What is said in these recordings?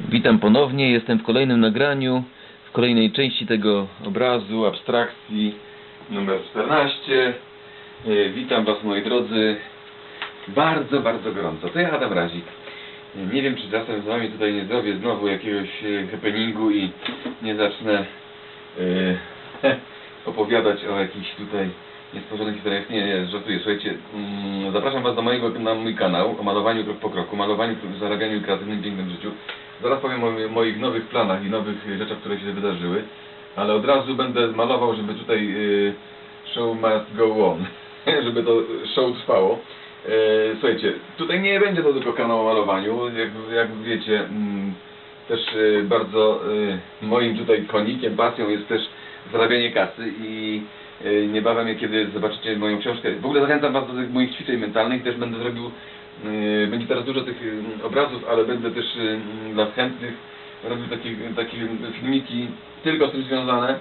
Witam ponownie, jestem w kolejnym nagraniu, w kolejnej części tego obrazu, abstrakcji numer 14. E, Witam Was moi drodzy bardzo, bardzo gorąco. To ja Adam Razik. Nie wiem czy czasem z Wami tutaj nie zrobię znowu jakiegoś e, happeningu i nie zacznę e, opowiadać o jakichś tutaj niesporzornych historiach. Nie, nie, żartuję. Słuchajcie, mm, zapraszam Was do mojego, na mój kanał o malowaniu krok po kroku, malowaniu, zarabianiu i kreatywnym pięknym życiu. Zaraz powiem o mo- moich nowych planach i nowych e, rzeczach, które się wydarzyły, ale od razu będę malował, żeby tutaj e, show must go on, żeby to show trwało. E, Słuchajcie, tutaj nie będzie to tylko kanał o malowaniu, jak, jak wiecie, mm, też bardzo moim tutaj konikiem, pasją jest też zarabianie kasy i niebawem, kiedy zobaczycie moją książkę, w ogóle zachęcam Was do tych moich ćwiczeń mentalnych, też będę zrobił, będzie teraz dużo tych e, obrazów, ale będę też e, dla chętnych robił takie, takie filmiki tylko z tym związane.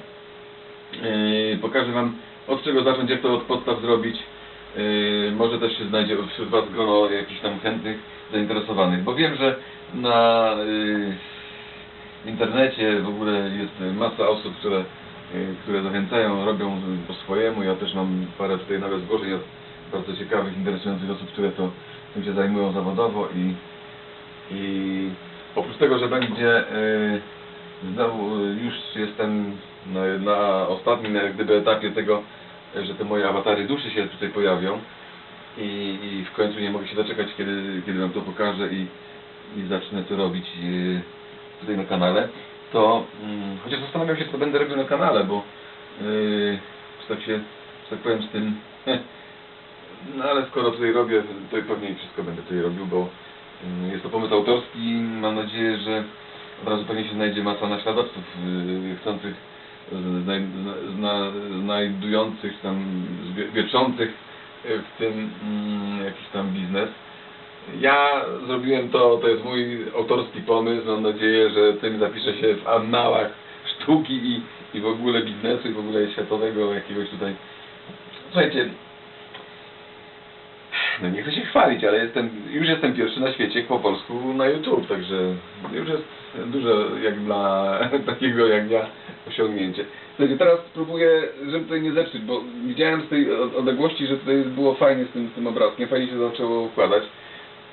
Pokażę Wam od czego zacząć, jak to od podstaw zrobić. Może też się znajdzie wśród Was grono jakichś tam chętnych, zainteresowanych, bo wiem, że na internecie w ogóle jest masa osób, które, które zachęcają, robią po swojemu. Ja też mam parę tutaj nawet zgłoszeń od bardzo ciekawych, interesujących osób, które to tym się zajmują zawodowo i, i oprócz tego, że będzie y, znowu y, już jestem na, na ostatnim jak gdyby etapie tego, że te moje awatary duszy się tutaj pojawią i, i w końcu nie mogę się doczekać, kiedy, kiedy wam to pokażę i, i zacznę to robić y, tutaj na kanale, to mm, chociaż zastanawiam się, co będę robił na kanale, bo yy, tak się, że tak powiem z tym no ale skoro tutaj robię, to pewnie wszystko będę tutaj robił, bo yy, jest to pomysł autorski mam nadzieję, że od razu pewnie się znajdzie masa naśladowców yy, chcących yy, znaj, zna, znajdujących tam, wie- wieczących yy, w tym mm, jakiś tam biznes. Ja zrobiłem to, to jest mój autorski pomysł, mam nadzieję, że tym zapisze się w annałach sztuki i, i w ogóle biznesu i w ogóle światowego jakiegoś tutaj... Słuchajcie, no nie chcę się chwalić, ale jestem, już jestem pierwszy na świecie po polsku na YouTube, także już jest dużo jak dla takiego jak ja osiągnięcie. Słuchajcie, teraz spróbuję, żeby tutaj nie zepsuć, bo widziałem z tej od- odległości, że tutaj było fajnie z tym, z tym obrazkiem, fajnie się zaczęło układać.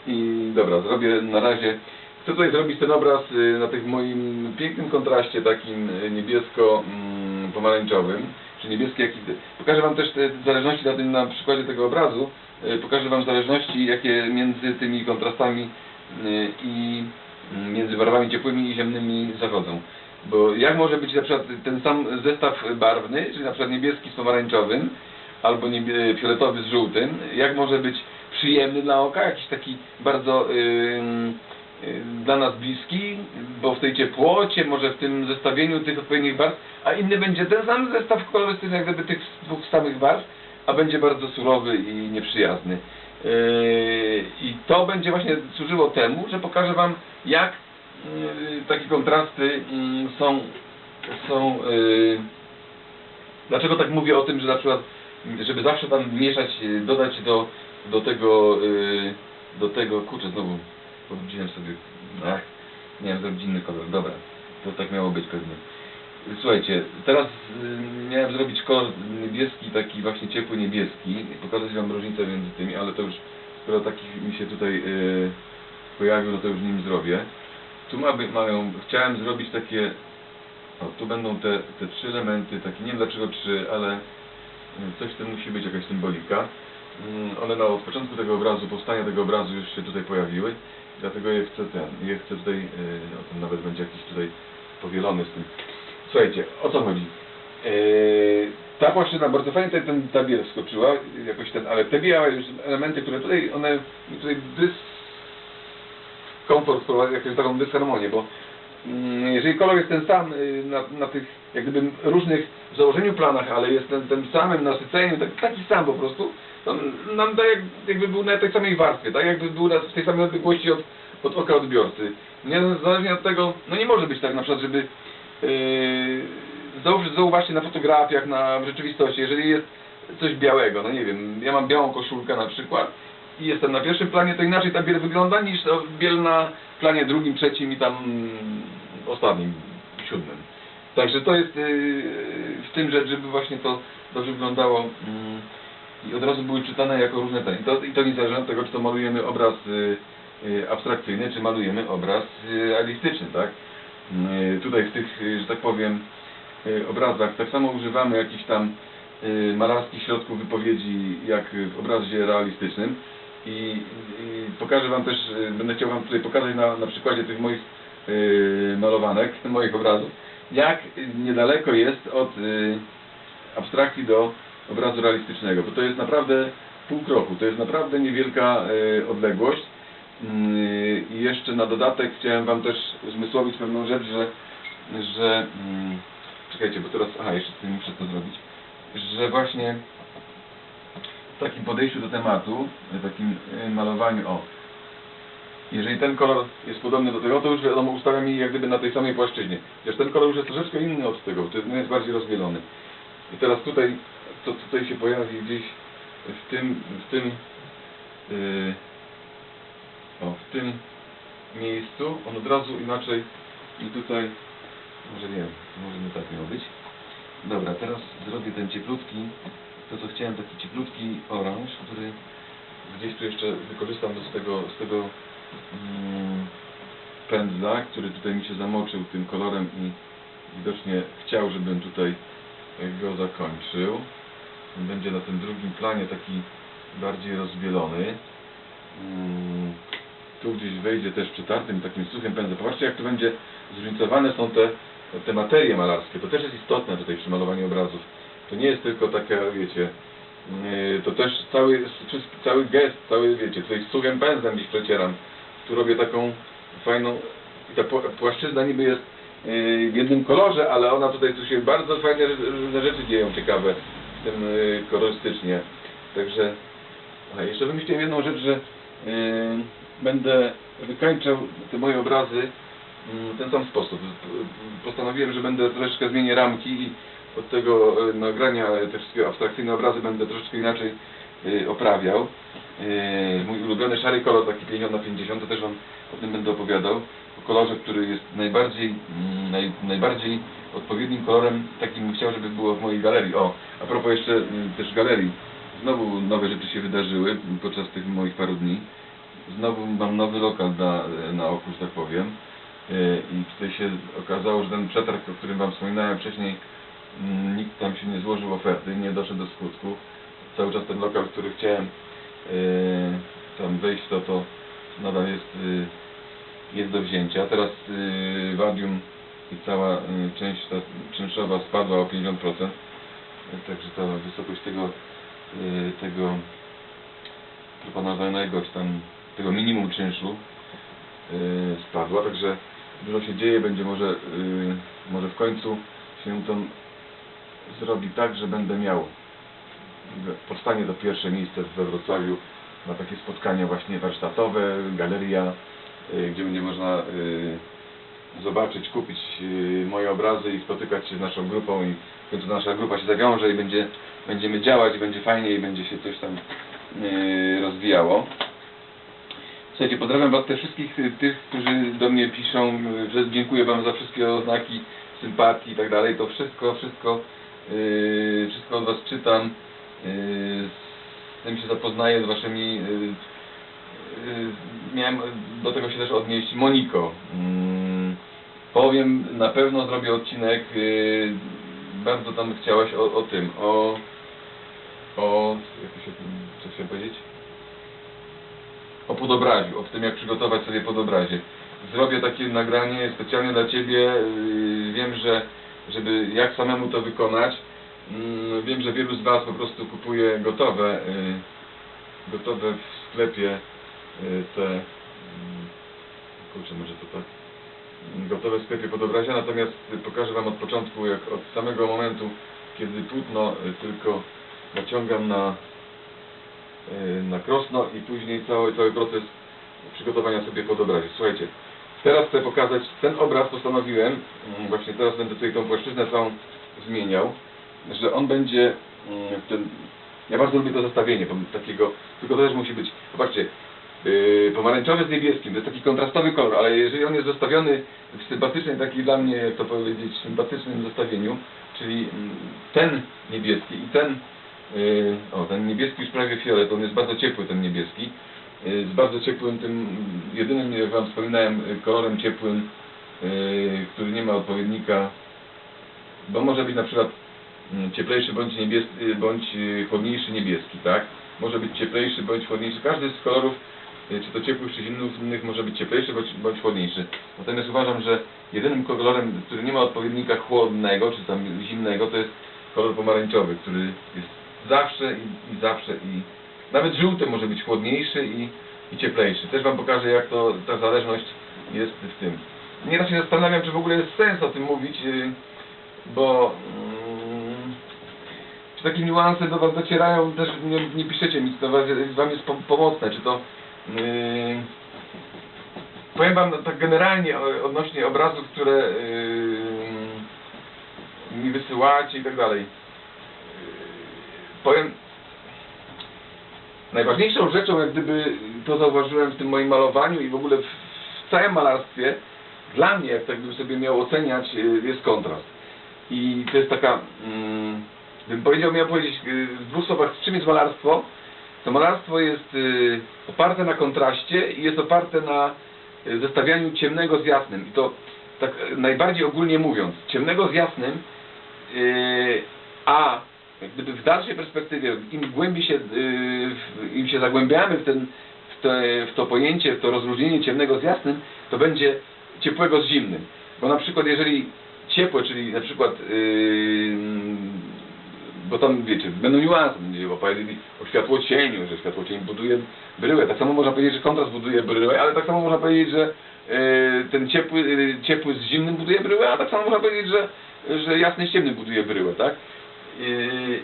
I dobra, zrobię na razie. Chcę tutaj zrobić ten obraz y, na tych moim pięknym kontraście takim y, niebiesko-pomarańczowym, czy niebieski jaki... Pokażę Wam też te zależności na, tym, na przykładzie tego obrazu. y, Pokażę Wam zależności jakie między tymi kontrastami y, i y, między barwami ciepłymi i ziemnymi zachodzą. Bo jak może być na przykład ten sam zestaw barwny, czyli na przykład niebieski z pomarańczowym, albo niebie, fioletowy z żółtym, jak może być przyjemny dla oka, jakiś taki bardzo ym, y, dla nas bliski, bo w tej ciepłocie, może w tym zestawieniu tych odpowiednich barw, a inny będzie ten sam zestaw kolorystyczny, jak gdyby tych dwóch samych barw, a będzie bardzo surowy i nieprzyjazny. Yy, I to będzie właśnie służyło temu, że pokażę Wam, jak yy, takie kontrasty są, są Dlaczego tak mówię o tym, że na przykład, żeby zawsze tam mieszać, y, dodać do, do tego, y, do tego, kurczę, znowu wróciłem sobie, ach, nie wiem, zrobić inny kolor, dobra, to tak miało być pewnie. Słuchajcie, teraz y, miałem zrobić kolor niebieski, taki właśnie ciepły niebieski, pokazać Wam różnicę między tymi, ale to już, skoro taki mi się tutaj y, pojawił, no to już nim zrobię. Tu ma, mają, chciałem zrobić takie o, tu będą te, te trzy elementy, takie, nie wiem dlaczego trzy, ale y, coś tym musi być, jakaś symbolika. Mm, One na, od początku tego obrazu, powstania tego obrazu już się tutaj pojawiły, dlatego je chcę ten, je chcę tutaj, yy, o tym nawet będzie jakiś tutaj powielony z tym. Słuchajcie, o co chodzi? Yy, ta płaszczyzna bardzo fajnie tutaj ten, ta biel jakoś ten, ale te białe już elementy, które tutaj, one tutaj dys, komfort wprowadza jakąś taką dysharmonię, bo jeżeli kolor jest ten sam y, na, na tych jak gdyby różnych w założeniu planach, ale jest ten, tym samym nasyceniu, tak, taki sam po prostu, to nam da jak, jakby był na tej samej warstwie, tak jakby był w tej samej odległości od, od oka odbiorcy. Niezależnie od tego, no nie może być tak na przykład, żeby yy, zauważ, zauważcie na fotografiach, na w rzeczywistości, jeżeli jest coś białego, no nie wiem, ja mam białą koszulkę na przykład i jestem na pierwszym planie, to inaczej ta biel wygląda niż biel na planie drugim, trzecim i tam ostatnim, siódmym. Także to jest yy, w tym rzecz, żeby właśnie to dobrze wyglądało mm, i od razu były czytane jako różne te. I to, i to niezależnie od tego, czy to malujemy obraz y, y, abstrakcyjny, czy malujemy obraz y, realistyczny, tak? Y, tutaj w tych, y, że tak powiem, y, obrazach tak samo używamy jakichś tam y, malarskich środków wypowiedzi, jak w obrazie realistycznym. I, i pokażę Wam też, y, będę chciał Wam tutaj pokazać na, na przykładzie tych moich y, malowanek, moich obrazów, jak niedaleko jest od y, abstrakcji do obrazu realistycznego, bo to jest naprawdę pół kroku, to jest naprawdę niewielka y, odległość. Mm, I jeszcze na dodatek chciałem Wam też zmysłowić pewną rzecz, że, że mm, czekajcie, bo teraz, aha, jeszcze tutaj muszę to zrobić, że właśnie takim podejściu do tematu, w takim y, malowaniu, o, jeżeli ten kolor jest podobny do tego, to już wiadomo, ustawiam je jak gdyby na tej samej płaszczyźnie. Chociaż ten kolor już jest troszeczkę inny od tego, jest, no jest bardziej rozwielony. I teraz tutaj, to tutaj się pojawi gdzieś w tym, w tym, yy, o, w tym miejscu, on od razu inaczej i tutaj, może nie wiem, może nie tak miało być. Dobra, teraz zrobię ten cieplutki, to co chciałem, taki cieplutki oranż, który gdzieś tu jeszcze wykorzystam z tego, z tego mm, pędzla, który tutaj mi się zamoczył tym kolorem i widocznie chciał, żebym tutaj go zakończył. Będzie na tym drugim planie taki bardziej rozbielony. Mm, Tu gdzieś wejdzie też przytartym takim suchym pędzlem. Popatrzcie jak tu będzie zróżnicowane są te, te materie malarskie. To też jest istotne tutaj przy malowaniu obrazów. To nie jest tylko taka, wiecie, yy, to też cały, cały gest, cały, wiecie, z suchym pędzlem gdzieś przecieram. Tu robię taką fajną, i ta pła- płaszczyzna niby jest yy, w jednym kolorze, ale ona tutaj tu się bardzo fajne różne rzeczy dzieją ciekawe w tym yy, kolorystycznie. Także a jeszcze wymyśliłem jedną rzecz, że będę wykańczał te moje obrazy mm, w ten sam sposób. Postanowiłem, że będę troszeczkę zmienię ramki i od tego e, nagrania te wszystkie abstrakcyjne obrazy będę troszeczkę inaczej e, oprawiał. E, Mój ulubiony szary kolor, taki 50 na 50, to też Wam o tym będę opowiadał. O kolorze, który jest najbardziej, mm, naj, najbardziej odpowiednim kolorem, takim chciał, żeby było w mojej galerii. O, a propos jeszcze mm, też galerii. Znowu nowe rzeczy się wydarzyły podczas tych moich paru dni. Znowu mam nowy lokal na, na oku, że tak powiem. I tutaj się okazało, że ten przetarg, o którym Wam wspominałem wcześniej, nikt tam się nie złożył oferty, nie doszedł do skutku. Cały czas ten lokal, który chciałem e, tam wejść, to, to nadal jest, e, jest do wzięcia. Teraz e, Wadium i cała e, część ta czynszowa spadła o 50%. E, Także ta wysokość tego, e, tego proponowanego, czy tam tego minimum czynszu spadła, także dużo się dzieje, będzie może, może w końcu się to zrobi tak, że będę miał powstanie to pierwsze miejsce we Wrocławiu na takie spotkania właśnie warsztatowe, galeria, yy, gdzie będzie można yy, zobaczyć, kupić yy, moje obrazy i spotykać się z naszą grupą i w końcu nasza grupa się zawiąże i będzie, będziemy działać, będzie fajnie i będzie się coś tam rozwijało. Słuchajcie, pozdrawiam Was też wszystkich y, tych, którzy do mnie piszą, y, że dziękuję Wam za wszystkie oznaki sympatii i tak dalej. To wszystko, wszystko, yy, wszystko od Was czytam. Yy, z tym się zapoznaję z Waszymi. Yy, yy, miałem do tego się też odnieść. Moniko, yy, powiem, na pewno zrobię odcinek. Yy, bardzo tam chciałaś o, o tym, o, o, jak to się, co chciałem powiedzieć? o podobraziu, o tym jak przygotować sobie podobrazie. Zrobię takie nagranie specjalnie dla Ciebie. Yy, Wiem, że żeby jak samemu to wykonać, mm, wiem, że wielu z Was po prostu kupuje gotowe, yy, gotowe w sklepie yy, te, mm, kurczę, może to tak, gotowe w sklepie podobrazia, natomiast pokażę Wam od początku, jak od samego momentu, kiedy płótno yy, tylko naciągam na na krosno i później cały, cały proces przygotowania sobie pod obrazie. Słuchajcie, teraz chcę pokazać, ten obraz postanowiłem, mm, właśnie teraz będę tutaj tą płaszczyznę całą zmieniał, że on będzie, mm, ten, Ja bardzo lubię to zestawienie pom- takiego, tylko to też musi być, zobaczcie, yy, pomarańczowy z niebieskim, to jest taki kontrastowy kolor, ale jeżeli on jest zestawiony w sympatycznej, takiej dla mnie, to powiedzieć, sympatycznym zestawieniu, czyli mm, ten niebieski i ten, yy, o ten niebieski już prawie fiolet, on jest bardzo ciepły ten niebieski, z bardzo ciepłym tym, jedynym, jak wam wspominałem, yy, kolorem ciepłym, yy, który nie ma odpowiednika, bo może być na przykład mm, cieplejszy bądź niebieski, bądź y, chłodniejszy niebieski, tak? Może być cieplejszy bądź chłodniejszy. Każdy z kolorów, y, czy to ciepłych, czy zimnych, może być cieplejszy bądź, bądź chłodniejszy. Natomiast uważam, że jedynym kolorem, który nie ma odpowiednika chłodnego, czy tam zimnego, to jest kolor pomarańczowy, który jest zawsze i, i zawsze i nawet żółty może być chłodniejszy i, i cieplejszy. Też Wam pokażę, jak to ta zależność jest w tym. Nieraz się zastanawiam, czy w ogóle jest sens o tym mówić, y, bo mm, czy takie niuanse do Was docierają, też nie, nie piszecie mi, was, Wam jest pom- pomocne, czy to... Yy, powiem Wam tak generalnie odnośnie obrazów, które yy, mi wysyłacie i tak dalej. Yy, powiem, najważniejszą rzeczą, jak gdyby to zauważyłem w tym moim malowaniu i w ogóle w, całym malarstwie, dla mnie, jak tak bym sobie miał oceniać, yy, jest kontrast. I to jest taka, mm, bym powiedział, miał powiedzieć yy, w dwóch słowach, czym jest malarstwo. To malarstwo jest yy, oparte na kontraście i jest oparte na zestawianiu ciemnego z jasnym. I to tak najbardziej ogólnie mówiąc, ciemnego z jasnym, a gdyby w dalszej perspektywie, im głębiej się, yy, im się zagłębiamy w, ten, w, te, w to pojęcie, w to rozróżnienie ciemnego z jasnym, to będzie ciepłego z zimnym. Bo na przykład jeżeli ciepłe, czyli na przykład yy, bo tam wiecie, będą niuanse, będzie opowiedzieli o światłocieniu, że światłocień buduje bryłę. Tak samo można powiedzieć, że kontrast buduje bryłę, ale tak samo można powiedzieć, że yy, ten ciepły, yy, ciepły z zimnym buduje bryłę, a tak samo można powiedzieć, że, że jasny z ciemnym buduje bryłę, tak? Yy,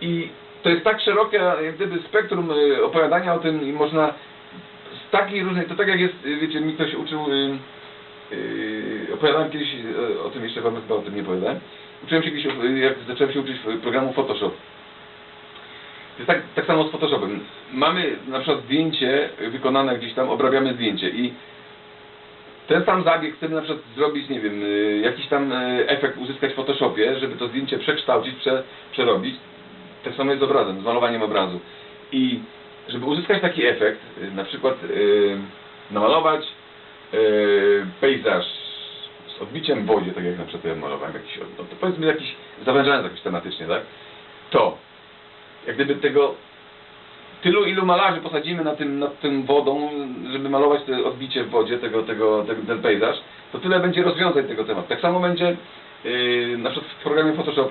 I to jest tak szerokie, jak gdyby spektrum yy, opowiadania o tym i można z takiej różnej, to tak jak jest, yy, wiecie, mi ktoś uczył, yy, opowiadałem kiedyś o tym, jeszcze wam chyba o tym nie opowiadałem, uczyłem się kiedyś, jak zacząłem się uczyć programu Photoshop. To jest tak, tak samo z Photoshopem. Mamy na przykład zdjęcie wykonane gdzieś tam, obrabiamy zdjęcie i ten sam zabieg chcemy na przykład zrobić, nie wiem, y, jakiś tam y, efekt uzyskać w Photoshopie, żeby to zdjęcie przekształcić, prze, przerobić. Tak samo jest z obrazem, z malowaniem obrazu. I żeby uzyskać taki efekt, y, na przykład y, namalować y, pejzaż z odbiciem w wodzie, tak jak na przykład ja malowałem jakiś, no to powiedzmy jakiś, zawężając jakoś tematycznie, tak? To, jak gdyby tego tylu ilu malarzy posadzimy na tym, nad tym wodą, żeby malować te odbicie w wodzie, tego, tego, tego, ten pejzaż, to tyle będzie rozwiązań tego tematu. Tak samo będzie, yy, na przykład w programie Photoshop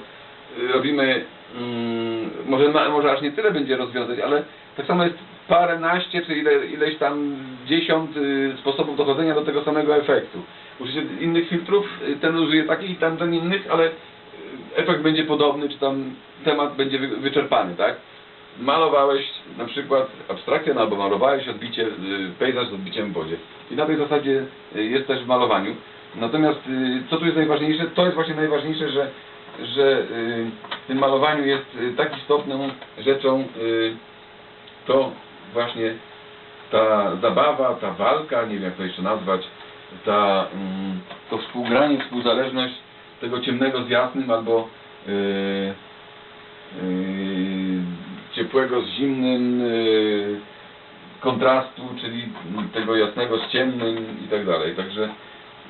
yy, robimy, mm, może, może aż nie tyle będzie rozwiązań, ale tak samo jest paręnaście, czy ile, ileś tam dziesiąt yy, sposobów dochodzenia do tego samego efektu. Użycie innych filtrów, yy, ten użyje takich tamten innych, ale yy, efekt będzie podobny, czy tam temat będzie wy, wyczerpany, tak? Malowałeś na przykład abstrakcję, no albo malowałeś odbicie, y, pejzaż z odbiciem w wodzie. I na tej zasadzie y, jest też w malowaniu. Natomiast y, co tu jest najważniejsze? To jest właśnie najważniejsze, że, że w tym malowaniu jest tak istotną rzeczą to właśnie ta zabawa, ta walka, nie wiem jak to jeszcze nazwać, ta, mm, to współgranie, współzależność tego ciemnego z jasnym albo y, yy, ciepłego z zimnym, yy, kontrastu, czyli tego jasnego z ciemnym i tak dalej. Także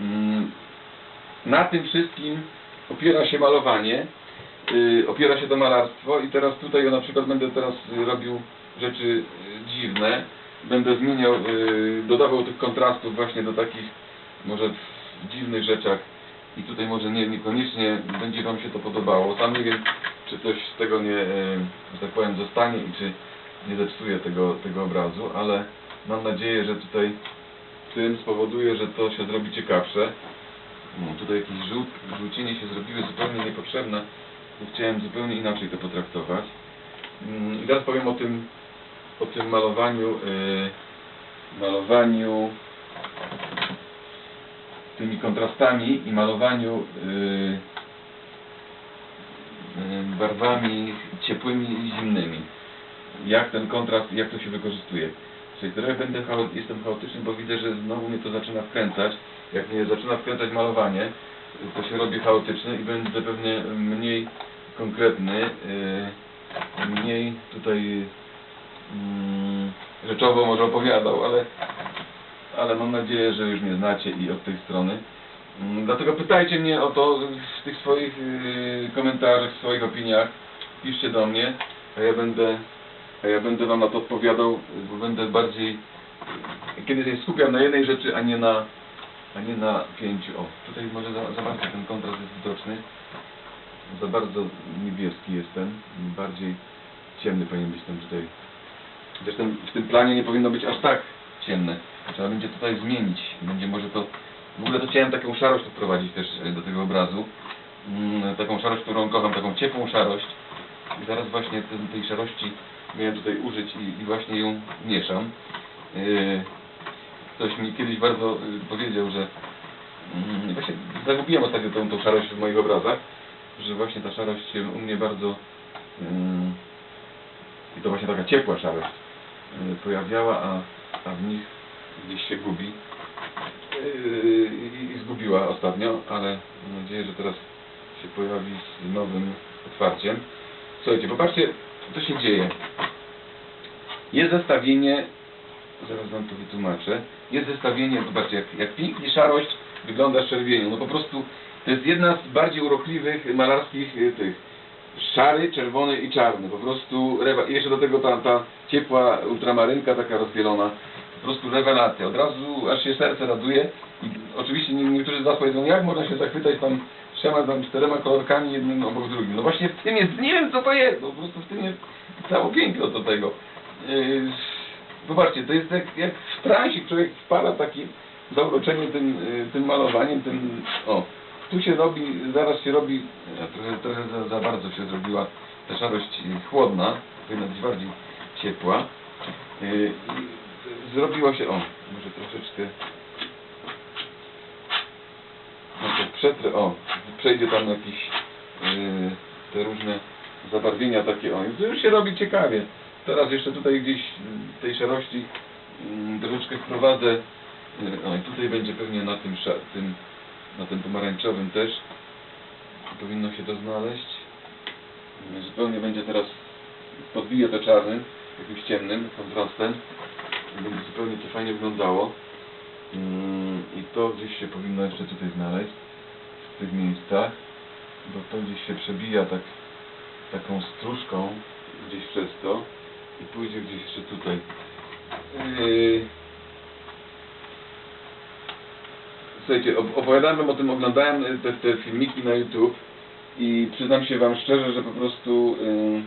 mm, na tym wszystkim opiera się malowanie, yy, opiera się to malarstwo i teraz tutaj ja na przykład będę teraz y, robił rzeczy y, dziwne, będę zmieniał, dodawał tych kontrastów właśnie do takich może dziwnych rzeczach i tutaj może nie, niekoniecznie będzie Wam się to podobało. Sam nie wiem, czy coś z tego nie, e, że tak powiem, zostanie i czy nie zepsuje tego, tego obrazu, ale mam nadzieję, że tutaj tym spowoduje, że to się zrobi ciekawsze. No, tutaj jakieś żółt, żółcienie się zrobiły zupełnie niepotrzebne, bo chciałem zupełnie inaczej to potraktować. Mm, I teraz powiem o tym, o tym malowaniu, e, malowaniu tymi kontrastami i malowaniu yy, yy, barwami ciepłymi i zimnymi. Jak ten kontrast, jak to się wykorzystuje. Czyli trochę będę jestem chaotyczny, bo widzę, że znowu mnie to zaczyna wkręcać. Jak mnie zaczyna wkręcać malowanie, to się robi chaotyczne i będę pewnie mniej konkretny, yy, mniej tutaj mm, rzeczowo może opowiadał, ale, ale mam nadzieję, że już mnie znacie i od tej strony. Mm, Dlatego pytajcie mnie o to w tych swoich yy, komentarzach, w swoich opiniach. Piszcie do mnie, a ja będę, a ja będę wam na to odpowiadał, bo będę bardziej kiedy się skupiam na jednej rzeczy, a nie na, a nie na pięciu. O, tutaj może za, za bardzo ten kontrast jest widoczny. Za bardzo niebieski jestem. Bardziej ciemny powinien być ten tutaj. Zresztą w tym planie nie powinno być aż tak ciemne. Trzeba będzie tutaj zmienić. Będzie może to... W ogóle to chciałem taką szarość wprowadzić też e, do tego obrazu. Mm, Taką szarość, którą kocham, taką ciepłą szarość. I zaraz właśnie ten, tej szarości miałem tutaj użyć i, i właśnie ją mieszam. Yy, Ktoś mi kiedyś bardzo yy, powiedział, że mm, właśnie zagubiłem ostatnio tą, tą szarość w moich obrazach, że właśnie ta szarość się u mnie bardzo yy, i to właśnie taka ciepła szarość yy, pojawiała, a, a w nich gdzieś się gubi yy, i, i zgubiła ostatnio, ale mam nadzieję, że teraz się pojawi z nowym otwarciem. Słuchajcie, popatrzcie, co się dzieje. Jest zestawienie, zaraz wam to wytłumaczę, jest zestawienie, zobaczcie, jak, jak pięknie szarość wygląda z czerwienią. No po prostu to jest jedna z bardziej urokliwych malarskich y, tych. Szary, czerwony i czarny. Po prostu, rewa- i jeszcze do tego ta, ta ciepła ultramarynka taka rozpielona. Prostu rewelacja. Od razu aż się serce raduje. I oczywiście nie- niektórzy z Was powiedzą, jak można się zachwytać tam trzema, tam czterema kolorkami jednym obok drugim. No właśnie w tym jest, nie wiem co to jest, no po prostu w tym jest całe piękno do tego. Yy, Zobaczcie, to jest jak, jak w transie człowiek wpada taki zauroczenie tym, yy, tym malowaniem, tym, o, tu się robi, zaraz się robi, trochę, trochę za, za bardzo się zrobiła ta szarość yy, chłodna, powinna być bardziej ciepła. Yy, i zrobiło się, o, może troszeczkę, to przetrę, o, przejdzie tam jakieś yy, te różne zabarwienia takie, o, już się robi ciekawie. Teraz jeszcze tutaj gdzieś y, tej szarości mm, troszeczkę wprowadzę. y, O i tutaj będzie pewnie na tym, tym, na tym pomarańczowym też. Powinno się to znaleźć. Zupełnie będzie teraz podbiję to czarnym, jakimś ciemnym kontrastem. Zupełnie to fajnie wyglądało. Mm, I to gdzieś się powinno jeszcze tutaj znaleźć w tych miejscach, bo to gdzieś się przebija tak taką stróżką gdzieś przez to i pójdzie gdzieś jeszcze tutaj. Yy... Słuchajcie, op- opowiadałem wam o tym, oglądałem te, te filmiki na YouTube i przyznam się wam szczerze, że po prostu yy,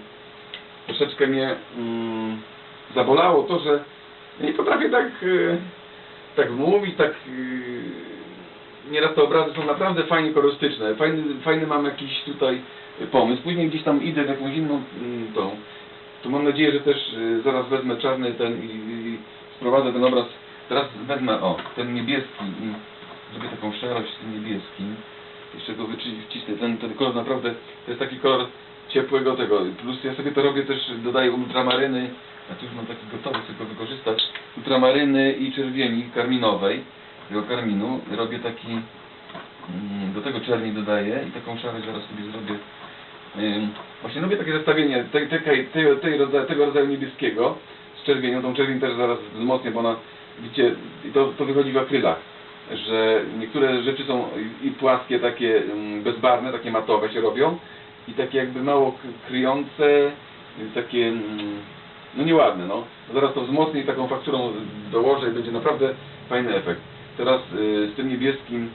troszeczkę mnie yy, zabolało to, że nie potrafię tak, yy, tak mówić, tak yy, nieraz te obrazy są naprawdę fajnie kolorystyczne, fajny, fajny mam jakiś tutaj pomysł, później gdzieś tam idę w jakąś inną mm, tą, to mam nadzieję, że też y, zaraz wezmę czarny ten i, i sprowadzę ten obraz, teraz wezmę, o, ten niebieski i zrobię taką szarość z tym niebieskim, jeszcze go wyci- wcisnę, ten, ten kolor. Naprawdę, to jest taki kolor ciepłego tego, plus ja sobie to robię też, dodaję ultramaryny, a tu już mam taki gotowy, chcę go wykorzystać, ultramaryny i czerwieni karminowej, tego karminu, robię taki, mm, do tego czerni dodaję i taką szarość zaraz sobie zrobię. Właśnie lubię takie zestawienie te, te, tej, tej rodzaju, tego rodzaju niebieskiego z czerwienią. Tą czerwień też zaraz wzmocnię, bo ona, widzicie, i to, to wychodzi w akrylach, że niektóre rzeczy są i płaskie, takie bezbarwne, takie matowe się robią i takie jakby mało kryjące, y, takie ym, no nieładne, no. Zaraz to wzmocnię i taką fakturą dołożę i będzie naprawdę fajny efekt. Teraz y, z tym niebieskim,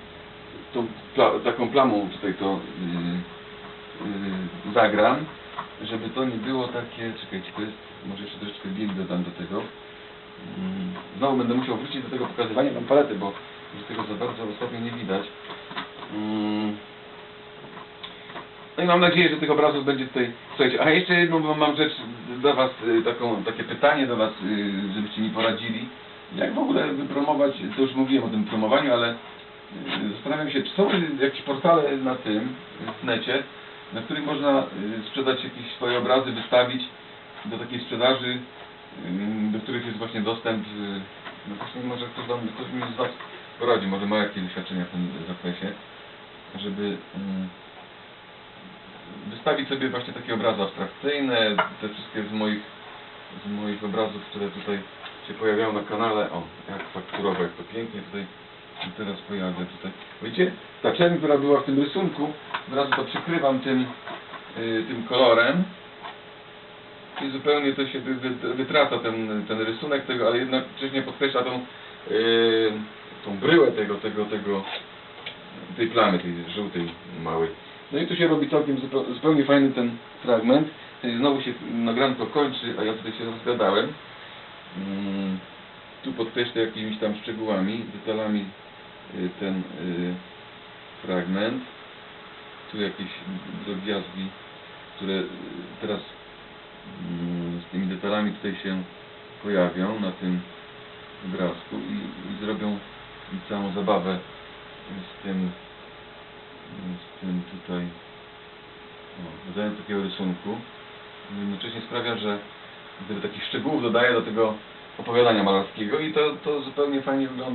tą pla, taką plamą tutaj to y, y, zagram, żeby to nie było takie, czekajcie, to jest, może jeszcze troszeczkę bieg dodam do tego. Mm, Znowu będę musiał wrócić do tego pokazywania wam palety, bo tego za bardzo ostatnio nie widać. No i mam nadzieję, że tych obrazów będzie tutaj. Słuchajcie, a jeszcze jedną mam- rzecz dla Was, y, taką, takie pytanie do Was, y, żebyście mi poradzili. Jak w ogóle wypromować, to już mówiłem o tym promowaniu, ale y, zastanawiam się, czy są jakieś portale na tym, w necie, na których można sprzedać jakieś swoje obrazy, wystawić do takiej sprzedaży, do których jest właśnie dostęp. No właśnie może ktoś, wam, ktoś mi z Was poradzi, może ma jakieś doświadczenia w tym zakresie, żeby wystawić sobie właśnie takie obrazy abstrakcyjne, te wszystkie z moich, z moich obrazów, które tutaj się pojawiają na kanale. O, jak fakturowe, jak to pięknie tutaj teraz pojawia tutaj. Widzicie, ta czerń, która była w tym rysunku, od razu to przykrywam tym, y, tym kolorem i zupełnie to się wy, wy, wytraca ten, ten rysunek tego, ale jednocześnie podkreśla tą, y, tą bryłę tego, tego, tego, tej plamy, tej żółtej małej. No i tu się robi całkiem zupełnie, fajny ten fragment. I Znowu się nagranko kończy, a ja tutaj się rozgadałem. Mm, Tu podkreślę jakimiś tam szczegółami, detalami y, ten y, fragment. Tu jakieś drobiazgi, które teraz mm, z tymi detalami tutaj się pojawią na tym obrazku i, i zrobią całą zabawę z tym z tym tutaj takiego rysunku jednocześnie sprawia, że gdyby takich szczegółów dodaję do tego opowiadania malarskiego i to, to zupełnie fajnie wygląda